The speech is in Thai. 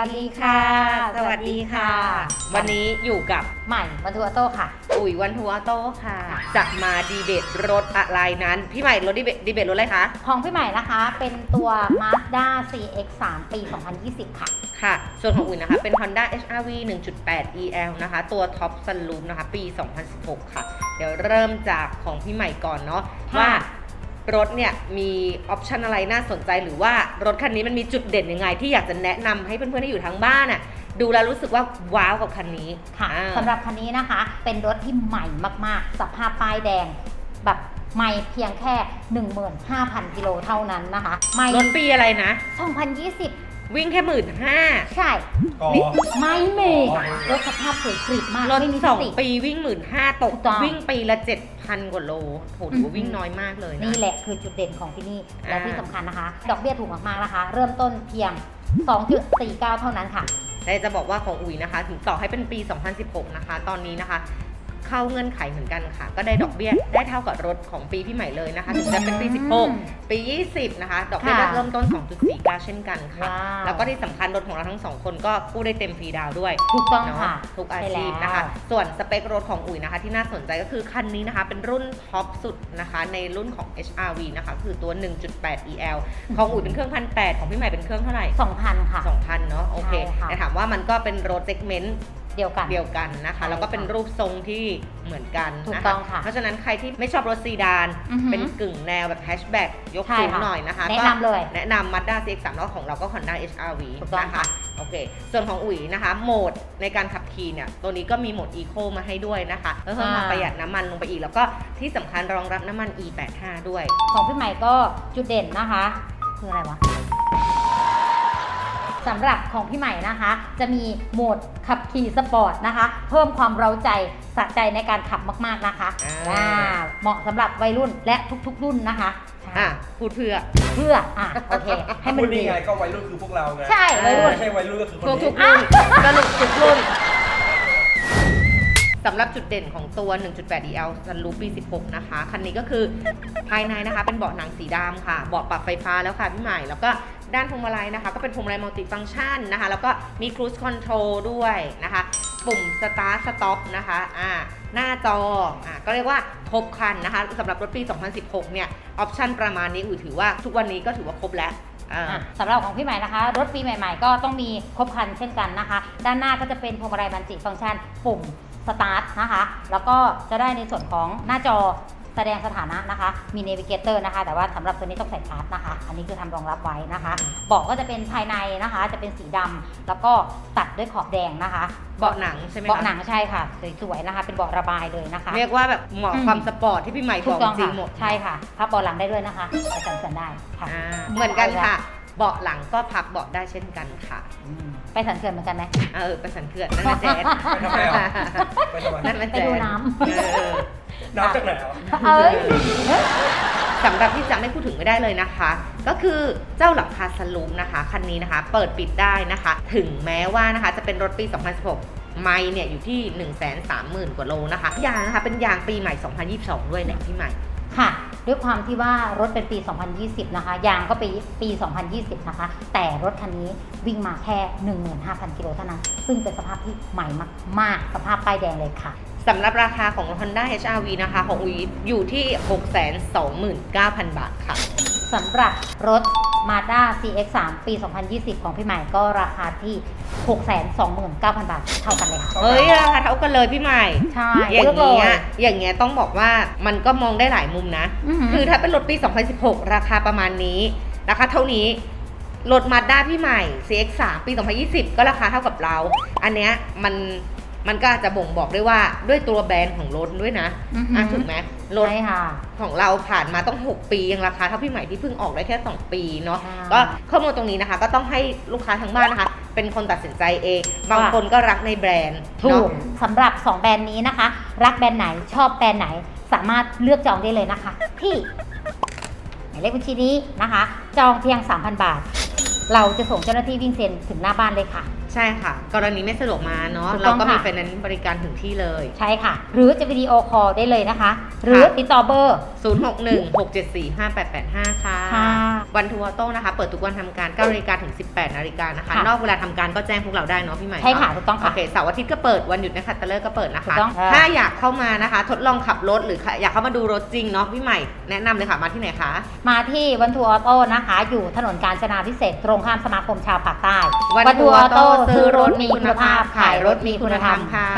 วัสดีค่ะ สวัสดีค่ะ วันนี้อยู่กับใหม่วันทัวโต้ค่ะ อุ๋ยวันทัวโต้ค่ะ จะมาดีเบตรถอะไรนั้น พี่ใหม่รถดีเบตดีเบตรถอะไรคะ ของพี่ใหม่นะคะ เป็นตัว Mazda CX3 ปี 2020 ค่ะ ค่ะ ส่วนของอุ๋ยนะคะ เป็น Honda HRV 1.8 EL นะคะ ตัวท็อปซันลูปนะคะ ปี 2016 ค่ะ เดี๋ยวเริ่มจากของพี่ใหม่ก่อนเนาะค่ะว่า รถเนี่ยมีออปชันอะไรน่าสนใจ หรือว่ารถคันนี้มันมีจุดเด่นยังไง ที่อยากจะแนะนำให้เพื่อนๆที่อยู่ทางบ้านอะดูแล้วรู้สึกว่าว้าวกับคันนี้ค่ะอ่า สำหรับคันนี้นะคะ เป็นรถที่ใหม่มากๆ สภาพป้ายแดง แบบใหม่เพียงแค่ 15,000 กิโลเท่านั้นนะคะ ใหม่ รถปีอะไรนะ 2020 วิ่งแค่หมื่นห้าใช่อ๋อไม่มีอ๋อรถสภาพสวยกริบมาก รถไม่มีสองติ ปีวิ่งหมื่นห้าตก ถูกต้อง วิ่งปีละเจ็ดพันกว่าโลโหถือว่าอืมวิ่งน้อยมากเลยนะ นี่แหละคือจุดเด่นของที่นี่ และอ่า ที่สำคัญนะคะ ดอกเบี้ยถูกมากๆนะคะ เริ่มต้นเพียง 2.49 เท่านั้นค่ะ แต่จะบอกว่าของอุ๋ยนะคะ ถึงต่อให้เป็นปี 2016 นะคะ ตอนนี้นะคะ เข้าเงื่อนไขเหมือนกันค่ะ ก็ได้ดอกเบี้ยได้เท่ากับรถของปีพี่ใหม่เลยนะคะถึงจะเป็นปีอืม16 ปี 20 นะคะ ดอกเบี้ยค่ะเริ่มต้น 2.49 เช่นกันค่ะว้าวแล้วก็ที่สำคัญรถของเราทั้งสองคนก็กู้ได้เต็มฟรีดาวน์ด้วยถูกต้องเนาะค่ะทุกอาใช่ชีพแล้วนะคะ ส่วนสเปครถของอุ๋ยนะคะ ที่น่าสนใจก็คือคันนี้นะคะเป็นรุ่นท็อปสุดนะคะในรุ่นของ HRV นะคะคือตัว 1.8 EL ของอุ๋ยเป็นเครื่องพันแของพี่ใหม่เป็นเครื่องเท่าไหร่2,000ค่ะ2,000เนาะโอเคใช่ค่ะแต่ถามว่ามันก็เป็นรถเซกเมนต์ เดียวกัน เดียวกันนะคะใช่แล้วก็เป็นค่ะรูปทรงที่เหมือนกันถูกนะต้คะองค่ะเพราะฉะนั้นใครที่ไม่ชอบรถซีดานอือหือเป็นกึ่งแนวแบบแฮชแบ็กยกใช่สูงค่ะหน่อยนะคะแนะก็นำเลย แนะนำ Mazda CX-3 แล้วของเราก็ Honda HRV ถูกต้องนะคะค่ะโอเค ส่วนของอุ๋ยนะคะ โหมดในการขับขี่เนี่ย ตัวนี้ก็มีโหมด Eco มาให้ด้วยนะคะเพื่อเพิ่มความประหยัดน้ำมันลงไปอีก แล้วก็ที่สำคัญรองรับน้ำมัน E85 ด้วย ของพี่ใหม่ก็จุดเด่นนะคะ คืออะไรวะ สำหรับของพี่ใหม่นะคะ จะมีโหมดขับขี่สปอร์ตนะคะ เพิ่มความเร้าใจสะใจในการขับมากๆนะคะอ่าอ่าเหมาะสำหรับวัยรุ่นและทุกๆ รุ่นนะคะใช่อะพูดเพื่อเพื่ออะโอเค ให้มันพูดดีนี่ไงก็วัยรุ่นคือพวกเราไงใช่วัยรุ่น ไม่ใช่วัยรุ่นก็คือคนทุกนี้ทุกรุ่นสรุปทุกรุ่นสำหรับจุดเด่นของตัว 1.8 DL ซันรูปปี 16 นะคะ คันนี้ก็คือภายในนะคะ เป็นเบาะหนังสีดำค่ะ เบาะปรับไฟฟ้าแล้วค่ะพี่ใหม่ แล้วก็ ด้านพวงมาลัยนะคะ ก็เป็นพวงมาลัยมัลติฟัง c t ชันนะคะ แล้วก็มี cruise control ด้วยนะคะ ปุ่ม start stop นะคะอ่าหน้าจออ่าก็เรียกว่าครบครันนะคะสำหรับรถปี 2016 เนี่ย ออปชันประมาณนี้อุ๋ยถือว่าทุกวันนี้ก็ถือว่าครบแล้วสำหรับของพี่ใหม่นะคะ รถปีใหม่ๆ ก็ต้องมีครบครันเช่นกันนะคะ ด้านหน้าก็จะเป็นพวงมาลัยมันติฟังก์ชันปุ่มสตาร์ทนะคะ แล้วก็จะได้ในส่วนของหน้าจอ ดงสถานะนะคะ มีเนวิเกเตอร์นะคะ แต่ว่าสำหรับตัวนี้ต้องใส่ชาร์จนะคะ อันนี้คือทำรองรับไว้นะคะเบาะก็จะเป็นภายในนะคะ จะเป็นสีดำแล้วก็ตัดด้วยขอบแดงนะคะ เบาะหนังใช่ไหมคะเบาะหนังใช่ค่ะ สวยๆนะคะ เป็นเบาะระบายเลยนะคะ เรียกว่าแบบเหมาะอืมความสปอร์ตที่พี่ใหม่ถูบกอกต้องจริงค่ะหมดใช่ค่ะพับเบาะหลังได้ด้วยนะคะไปสั่งเสริญได้ค่ะอ่าเหมือนกันค่ะเบาะหลังก็พับเบาะได้เช่นกันค่ะอืมไปสันเขื่อนเหมือนกันไหมเออไปสันเขื่อนนั่นนะแจ๊ดไปทำไมอะไปทำไมนั่นมันไปแจ๊ดูดน้ำเออ น้ำจากไหนอะเอ้ยสำหรับที่จะไม่พูดถึงไม่ได้เลยนะคะ ก็คือเจ้าหลังคาสลูปนะคะคันนี้นะคะ เปิดปิดได้นะคะ ถึงแม้ว่านะคะจะเป็นรถปี 2016ไม่เนี่ยอยู่ที่ 1 3 0 0 0 0 กว่าโลนะคะ ยางนะคะ เป็นยางปีใหม่ 2022 ด้วยแหละพี่ใหม่ ค่ะ ด้วยความที่ว่ารถเป็นปี 2020 นะคะ ยางก็ปีปี 2020 นะคะ แต่รถคันนี้วิ่งมาแค่ 15,000 กิโลเท่านั้น ซึ่งเป็นสภาพที่ใหม่มาก ๆ สภาพป้ายแดงเลยค่ะ สำหรับราคาของ Honda HR-V นะคะ ของอุยอยู่ที่ 629,000 บาทค่ะ สำหรับรถ Mazda CX-3 ปี 2020 ของพี่ใหม่ก็ราคาที่ 629,000 บาทเท่ากันเลยค่ะ เฮ้ย ราคาเท่ากันเลยพี่ใหม่ ใช่อย่างเลือกเลเงี้ยยอย่างเงี้ยต้องบอกว่ามันก็มองได้หลายมุมนะอือหือคือถ้าเป็นรถปี 2016 ราคาประมาณนี้ ราคาเท่านี้รถมาด้าพี่ใหม่ CX3 ปี 2020 ก็ราคาเท่ากับเรา อันเนี้ยมัน มันก็อาจจะบ่งบอกได้ว่าด้วยตัวแบรนด์ของรถด้วยนะอือหืออะถูกไหมรถใช่ค่ะ ของเราผ่านมาต้อง 6 ปียังราคาเท่าพี่ใหม่ที่เพิ่งออกได้แค่ 2 ปีเนาะใช่ก็ข้อมูลตรงนี้นะคะ ก็ต้องให้ลูกค้าทางบ้านนะคะ เป็นคนตัดสินใจเอง บางว่าคนก็รักในแบรนด์ถูเนาะ กสำหรับ 2 แบรนด์นี้นะคะ รักแบรนด์ไหนชอบแบรนด์ไหน สามารถเลือกจองได้เลยนะคะ ที่หมายเลขบัญชีนี้นะคะ จองเพียง 3,000 บาท เราจะส่งเจ้าหน้าที่วิ่งเซ็นถึงหน้าบ้านเลยค่ะ ใช่ค่ะ กรณีไม่สะดวกมาเนาะถูกต้เราองก็มีค่ะ ไฟแนนซ์บริการถึงที่เลย ใช่ค่ะ หรือจะวิดีโอคอลได้เลยนะคะ หรือค่ะติดต่อเบอร์ 0616745885 ค่ะ ค่ะวันทัวร์โต้นะคะ เปิดทุกวันทำการ9นาฬิกาถึง 18นาฬิกานะคะ ค่ะนอกเวลาทำการก็แจ้งพวกเราได้เนาะพี่ใหม่ใช่ค่ะเนาถูกต้องค่ะโอเคเสาร์อาทิตย์ก็เปิดวันหยุดนะคะตะเลิกก็เปิดนะถูคะ กต้องค่ะ ถ้าอยากเข้ามานะคะ ทดลองขับรถหรืออยากเข้ามาดูรถจริงเนาะพี่ใหม่แนะนำเลยค่ะมาที่ไหนคะ มาที่วันทัวร์ออโต้นะคะ อยู่ถนนกาญจนาพิเศษกตรงข้ามสมาคมชาวปากใต้ วันทัวร์ออโต้ซื้อรถมีคุณภาพ ขายรถมีคุณธรรมค่ะ